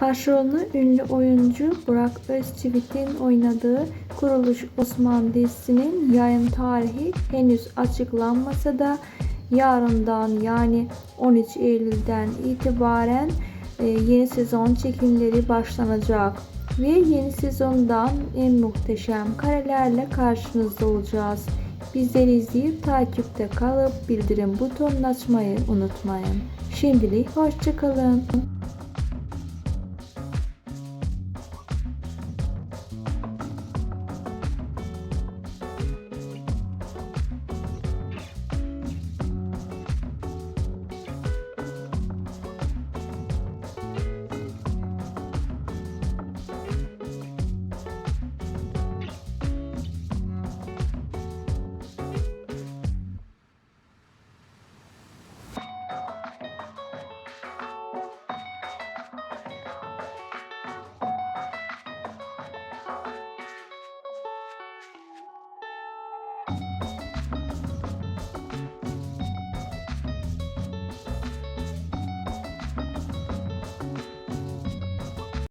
Başrolünü ünlü oyuncu Burak Özçivit'in oynadığı Kuruluş Osman dizisinin yayın tarihi henüz açıklanmasa da yarından yani 13 Eylül'den itibaren e, yeni sezon çekimleri başlanacak ve yeni sezondan en muhteşem karelerle karşınızda olacağız. Bizleri izleyip takipte kalıp bildirim butonunu açmayı unutmayın. Şimdilik hoşçakalın.